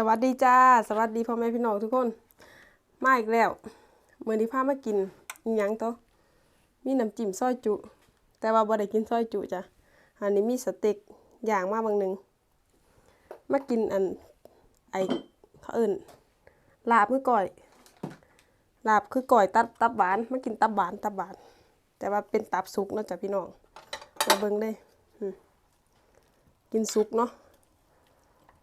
สวัสดีจ้า สวัสดีพ่อแม่พี่น้องทุกคน มาอีกแล้วเมื่อนี้พามากินอิหยังโตมีน้ำจิ้มซอยจุ แต่ว่าบ่ได้กินซอยจุจ้ะอันนี้มีสเต็กอย่างมาบางหนึ่งมากินอันไอเขาเอิ่นลาบคือก่อย ลาบคือก่อยตับตับหวานมากินตับหวานตับหวาน แต่ว่าเป็นตับสุกเนาะจ้ะพี่น้องมาเบิ่งเด้กินสุกเนาะ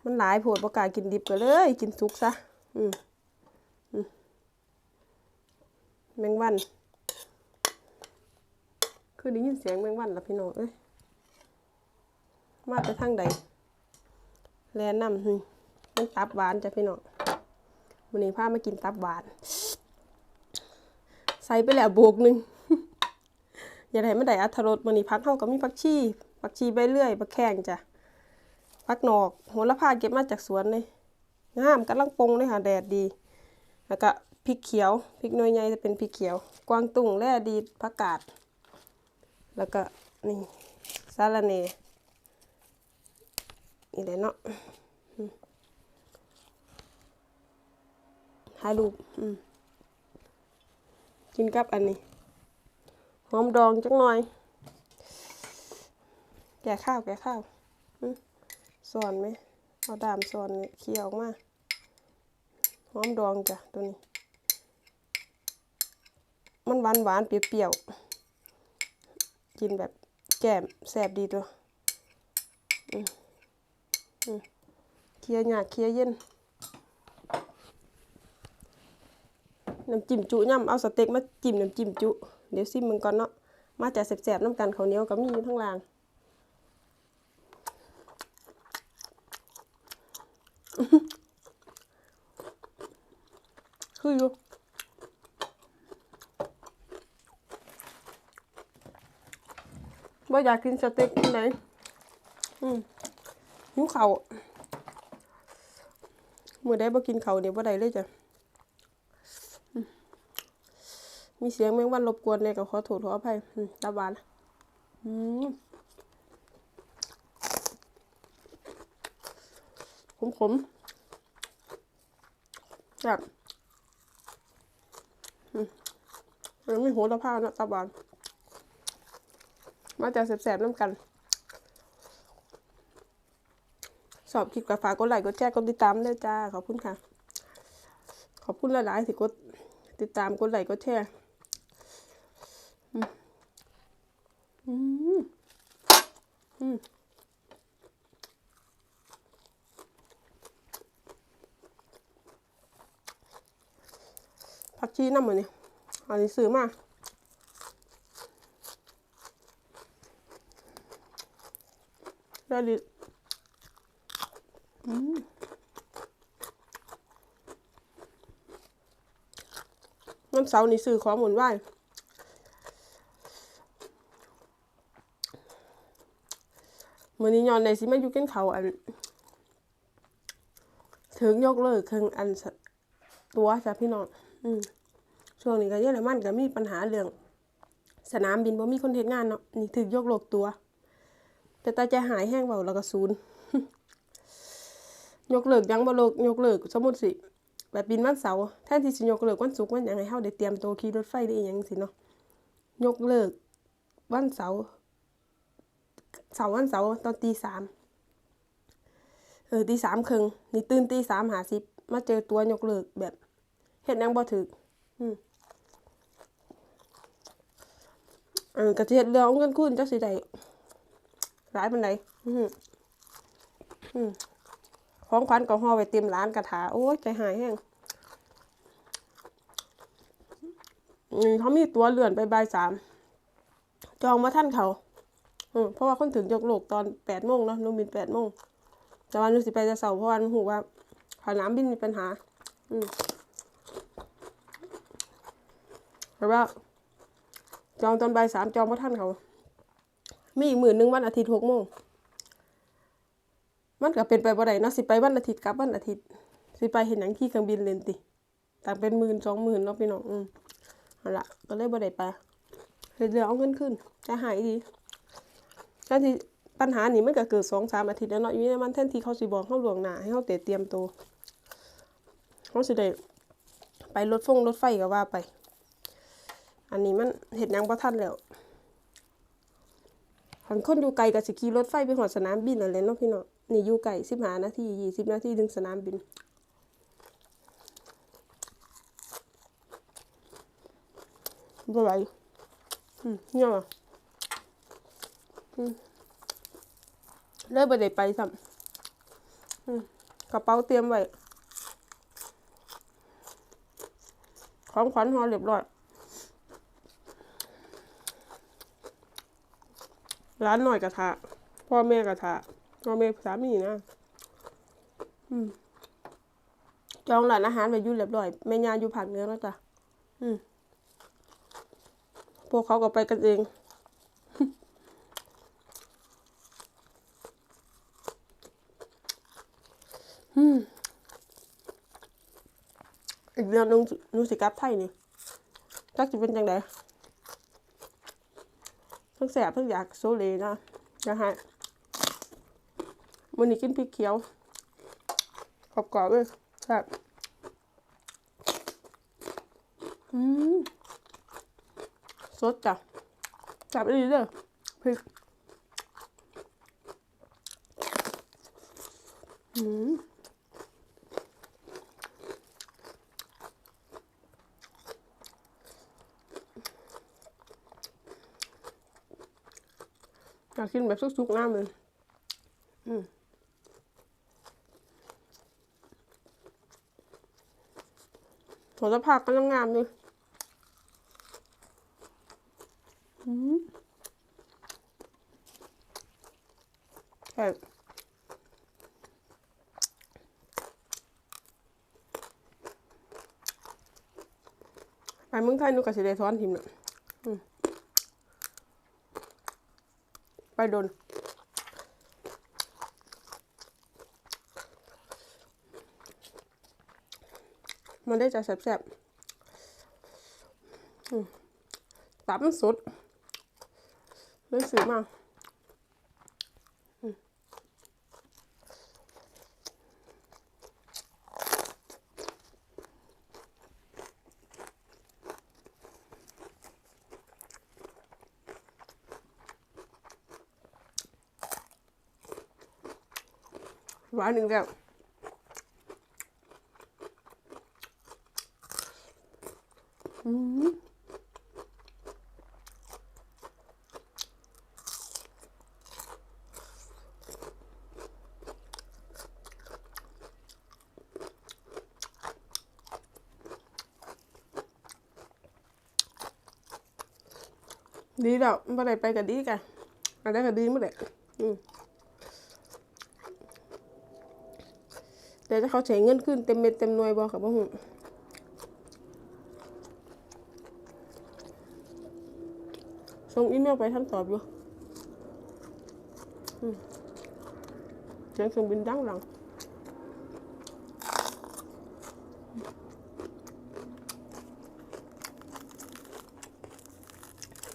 มันหลายโผดประกล้ากินดิบก็เลย กินสุกซะ อืมแมงวัน คือได้ยินเสียงแมงวันละพี่น้องเอ้ย มาแต่ทางใด แลนำหึมันตับหวานจ้ะพี่น้องวันนี้พามากินตับหวาน ใส่ไปแล้วโบกหนึ่งอย่าให้มันได้อัตรสวันนี้พักเข้าก็มีผักชีผักชีใบเลื่อยผักแข้งจ้ะ พักนอกโหระพาเก็บมาจากสวนเลยงามกำลังปงเลยค่ะแดดดี แล้วก็พริกเขียวพริกหน่วยใหญ่จะเป็นพริกเขียว กวางตุ้งแร่ดีผักกาด แล้วก็นี่สาระเนนี่แหละเนาะอืมถ่ายรูปกินกับอันนี้หอมดองจังหน่อย แก่ข้าว แก่ข้าว สอนไหมเอาดามสอนเนี่ยเคี่ยวออกมาหอมดองจ้ะตัวนี้ มันหวานหวานๆเปรี้ยวๆกินแบบแก้มแสบดีตัวเคี่ยวหยาเคี่ยวเย็นน้ำจิ้มจุย่ำเอาสเต็กมาจิ้มน้ำจิ้มจุ เดี๋ยวซิมมันก่อนเนาะมาจากแสบๆน้ำกันข้าวเหนียวก็มีอยู่ข้งล่าง คืออยู่ว่า อยากกินสเต็กที่ไหนอืมหิวเขาวมื่อได้บ่กินเขาเนี่ยบ่ได้เลยจ้ะมีเสียงแมงวันรบกวนเนี่ยก็ขอโทษขออภัยตาบานอืมขมๆแบบมันไม่โหระพานะตาบาน มาจากแสบๆน้ำกัน สอบคลิปกับฝากกดไลค์กดแชร์กดติดตามด้วยจ้า ขอบคุณค่ะ ขอบคุณหลายๆที่กดติดตามกดไลค์กดแชร์อืมอืมอืมผักชีน้ำมันนี่อันนี้ซื้อมา ได้ดิอืมน้ำเสานี่ซื้อของหมุนไหวมือนี้ยอนในสิมาอยู่กินเขาอัน ถึงยกเลิกเครื่องอันตัวจ้ะพี่น้องอืมช่วงนี้ก็เยอะเลยมันก็มีปัญหาเรื่อง สนามบินบ่มีคนเฮ็ดงานเนาะนี่ถึกยกเลิกตัว แต่ตาใจหายแห้งเบาแล้วก็ศูนย์ยกเลิกยังบ่เลิกยกเลิกสมมติสิแบบบินวันเสาร์แทนที่สิยกเลิกวันศุกร์วันยังให้เฮาได้เตรียมตัวขี่รถไฟได้อีหยังสิเนาะยกเลิกวันเสาร์เสาร์วันเสาร์ตอนตีสามเออตีสามครึ่งนี่ตื่นตีสามหาสิบมาเจอตัวยกเลิกแบบเฮ็ดหยังบ่ถึกเออกระเทียดเรือเอาเงินคุณจักสิได้ หลายปานใดอือหืออืมของขวัญก็ห่อไว้เต็มร้านกระถาโอ้ยใจหายแห้งเขามีตัวเลื่อนไปบ่ายสาม จองมาท่านเขาเพราะว่าคนถึงยกโลกตอนแปดโมงเนาะนุ่มบินแปดโมงแต่วันนู้สิไปจะเสาร์เพราะวันหูว่าสนามบินมีปัญหา อืมแต่ว่า จองตอนบ่ายสามจองพระท่านเขา มีอีกหมื่นหนึ่งวันอาทิตย์หกโมงมันก็เป็นไปบ่ได้เนาะสิไปวันอาทิตย์กลับวันอาทิตย์ สิไปเห็นหนังที่เครื่องบินเลนติต่างเป็นหมื่นสองหมื่นเนาะพี่น้องอืมเอาละก็เลยบ่ได้ไปเดี๋ยวเอาเงินขึ้นจะหายดีการที่ปัญหานี่มันก็เกิดสองสามอาทิตย์แล้วเนาะอยู่ในมันแทนที่เขาสิบอกเขาหลวงหนาให้เขาเตรียมตัวเขาสิได้ไปรถฟงรถไฟก็ว่าไป อันนี้มันเห็ดยังบ่ทันแล้ว หันคนอยู่ไกลก็สิขี่รถไฟไปหอดสนามบินนั่นแหละเนาะพี่เน้องนี่อยู่ไกล15นาที20นาทีถึงสนามบินบ่ไหวอืมเนี่ยว่ะอืมเลยบ่ได้ไปซ้ำอืมกระเป๋าเตรียมไว้ของขวัญหอเรียบร้อย ร้านหน่อยกระทะ พ่อแม่กระทะพ่อแม่สามีนะอืมจองร้านอาหารไว้อยู่เรียบร้อยแม่ยาอยู่ภาคเนือแล้วจ้ะอืมพวกเขาก็ไปกันเองอืมอีกเดือนนึงหนูสิกลับไทยนี่จักจะเป็นจังได ทั้งแสบทั้งอยากโซเลนะจะให้มันนี้กินพริกเขียวกรอบๆเลยแซ่บอืมสดจ้ะจับได้ดีเลยพริกอืม อยากกินแบบสุกๆน้ำเลยอืมหัวสะพากกำลังงามเลยอืมใช่ไปเมืองไทยหนูก็สิได้ซ้อนทิมน่ะอืม ไปโดนมันได้จะแสบๆตับสุดรู้สึกมาก หวานหนึ่งแล้วอืมดีแล้วไม่ได้ไปกับดีกันอะไรก็ดีหมั้ง แหละอืมเดี๋ยวจะเขาใช้เงินขึ้นเต็มเม็ดเต็มหน่วยบอกกับพ่อหูส่งอีเมลไปท่านตอบอยู่เสียงเครื่องบินดังหลัง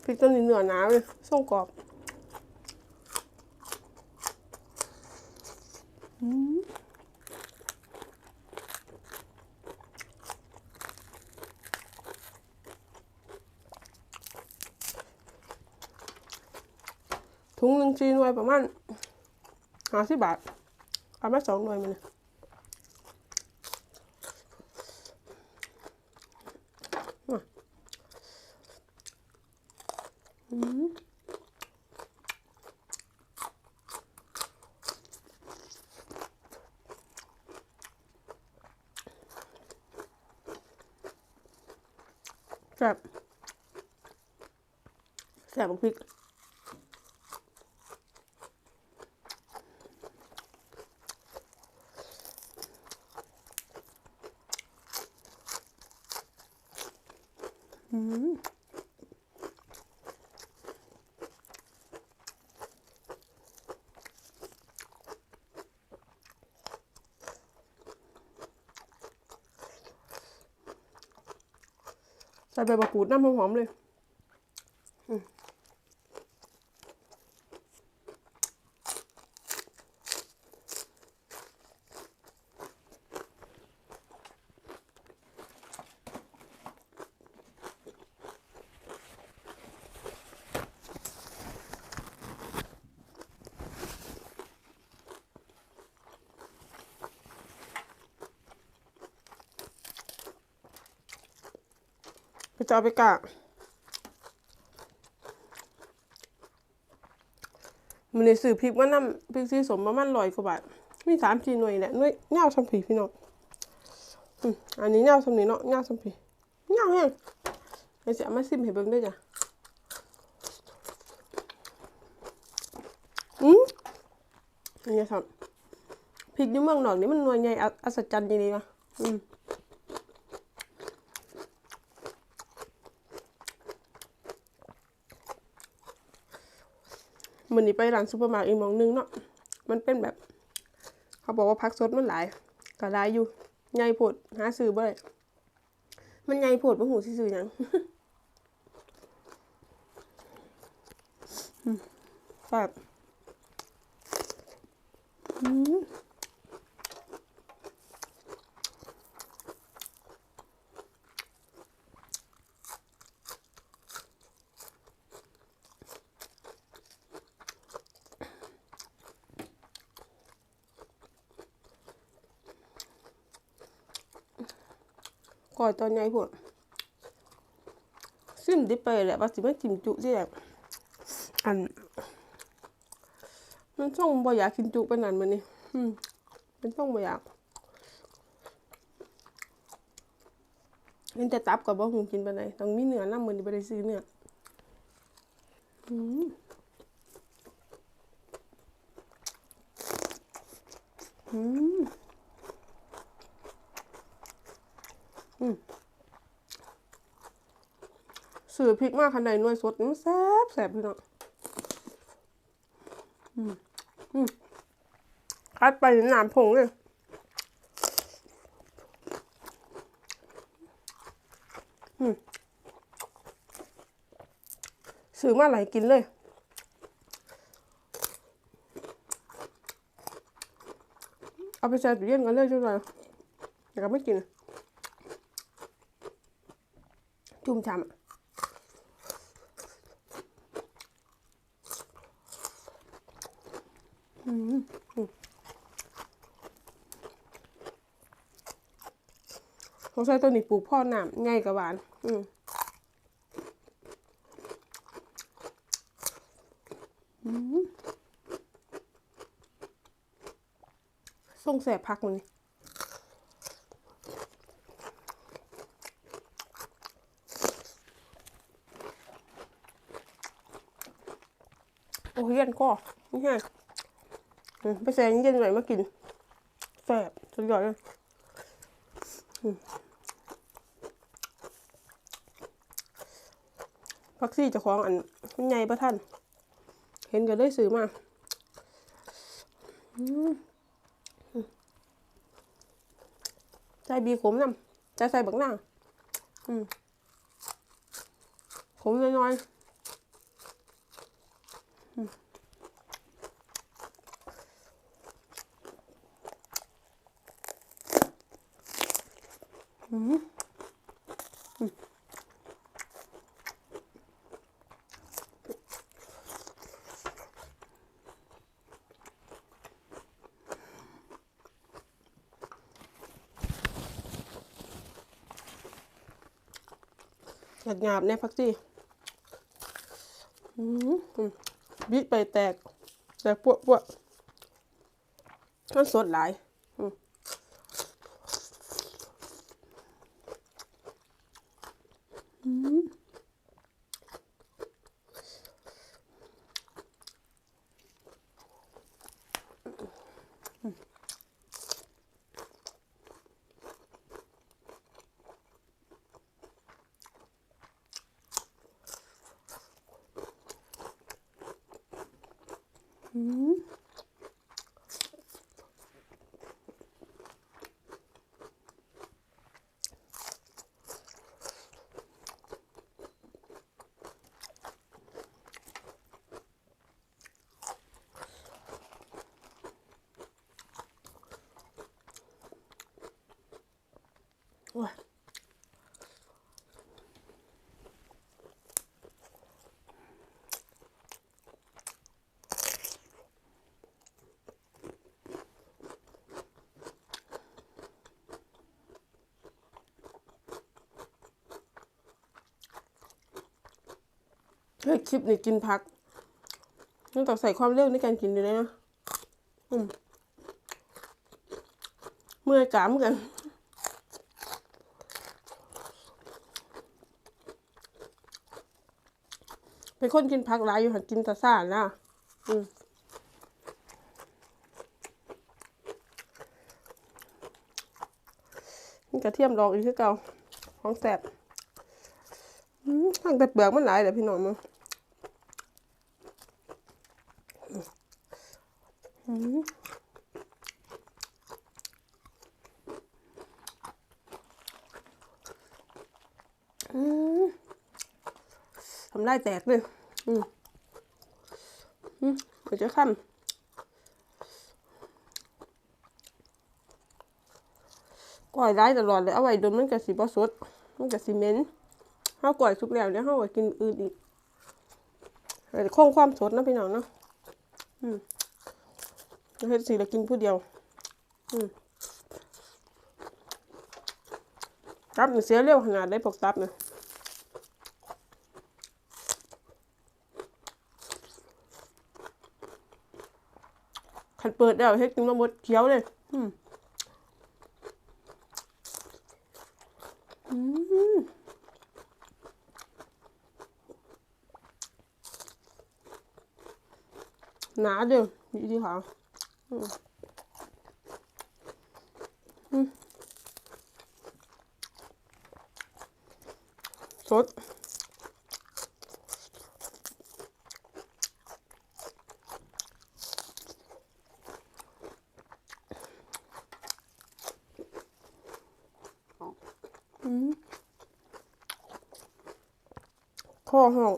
พริกต้นนี้เนื้อหนาเลยส่งกรอบอืม ถุงหนึ่งจีนไว้ประมาณห้าสิบบาทเอามาสองหน่วยมันนะมาอืม แซ่บแซ่บกับพริก อืม ใส่ใบมะกรูดน้ำหอมๆเลย จะเอาไปกะมันในสื่อพริกว่าน้ำพริกสีสมประมาณร้อยกว่าบาทมีสามสี่หน่วยแหละหน่วยเงาสัมผีพี่น้องอันนี้เงาสัมนี้เนาะเงาสัมผีเงาแห้งเดี๋ยวจะเอามาซิมให้เบิ่งด้วยจ้ะอืมนี่ครับพริกยุ่เมืองหนอกนี่มันหน่วยใหญ่อัศจรรย์จริงๆว่ะอืม มันนี้ไปร้านซูเปอร์มาร์เก็ตอีมองนึงเนาะ มันเป็นแบบ เขาบอกว่าพักสดมันหลายก็หลายอยู่ใหญ่ผดหาซื้อบ่ได้มันใหญ่ผดบ่หูสิซื้อหยังแบบอืม ก่อยตอนใหญ่โพดซิมดิไปแหละว่าสิมาจิ้มจุสิแบบอัน มันช่องบ่อยากกินจุปานนั้นมื้อนี้อืมเป็นช่องบ่อยากเห็นแต่ตับก็บ่ฮู้กินปานต้องมีเนื้อน้ำมือนี้บ่ได้ซื้อเนื้ออืมอืมอืม ซื้อพริกมาคันใดหน่วยสดมันแซ่บแซ่บพี่น้องคัดไปหนามผงเลยอืมซื้อมาหลายกินเลยเอาไปแช่ตู้เย็นกันเลยจังเลยแต่ก็ไม่กิน จุ่มชำอะ ของใส่ตัวนี้ปลูกพ่อหนามง่ายกับหวานอืมอืมส่งแสบพักมันนี่โอ้ยเย็นก็นี่ไงไปแซงเย็นหน่อยมากินแสบสุดยอดเลยอืม พักซี่จะคล้องอันใหญ่ประท่าน เห็นก็ได้ซื้อมาใส่บีขมน้ำจะใส่บักหน้าขมน้อยๆอืม หยาบหยาบเนี่ยพักที่บิดไปแตก แตกปวดปวดมันสดหลายอืมอืมอืมโอ้ย ฮ้ยคลิปนี้กินผักต้องต้อใส่ความเร็วในการกินอยู่เลยนะเมื่อยกามกันเป็นคนกินผักหลายอยู่หันกินตะซ่านะอืมนี่กระเทียมดอกอีกคือเก่าของแสบทั้งแต่เปลือกมันหลายเดี๋ยวพี่น้องมึงอืมอืม ทำได้แตกเลยอืมอืมเดี๋ยวจะขั้นก่อยร้ายตลอดเลยเอาไว้โดนมันกับสีบอสดมันกับสีเหม็นข้าวก่อยสุกแล้วเดี๋ยข้าวกินอื่นอีกเดี๋ยวคงความสดนะพี่น้องเนาะอืม เฮ็ดสีละกินผู้เดียว อืมตับนี่เสียเร็วขนาดได้ปกตับเนี่ยขันเปิดแล้วเฮ็ดกินมาหมดเขียวเลย อืมอืมหนาเด้อดีดีค่ะ สดข้อห้อง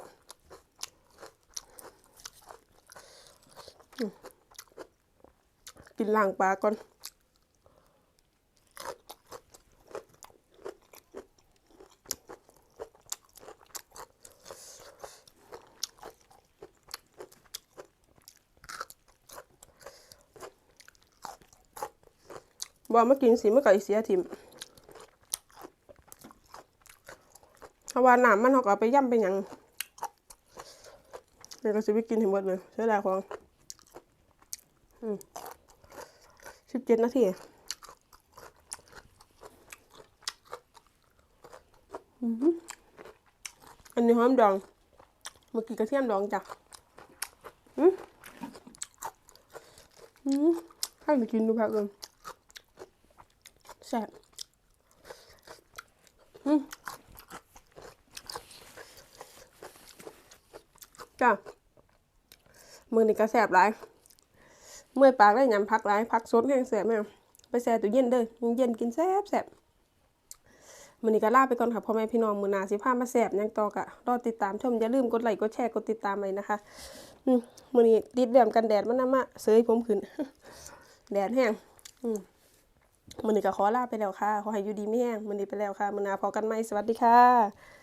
อืม กินล่างปลาก่อนว่ามากินสิเมื่อไก่เสียทิมถ้าว่าน้ำมันเขาก็เอาไปย่ำไปยังเดี๋ยวก็สิไปกินให้หมดเลยเสียดายของสิบเจ็ดนาทีอือหืออันนี้หอมดองเมื่อกี้กระเทียมดองจ้ะอืมอืมให้ไปกินดูพักเลยแซ่บอืมจ้ะมือนี่ก็แสบหลาย เมื่อยปากได้ยำพักหลายพักสดแห้งแสบแม่ไปแช่ตู้เย็นเด้อเย็นกินแสบแสบมือนี้ก็ลาไปก่อนค่ะพ่อแม่พี่น้องมือนาสิพามาแสบยังต่อกะรอติดตามชมอย่าลืมกดไลค์กดแชร์กดติดตามเลยนะคะมือนี้ติดแดมกันแดดมันน้ำมะเสยผมขึ้น แดดแห้งมือนี้ก็ขอลาไปแล้วค่ะ ขอให้อยู่ดีไม่แห้งมือนี้ไปแล้วค่ะมือนาพอกันไหมสวัสดีค่ะ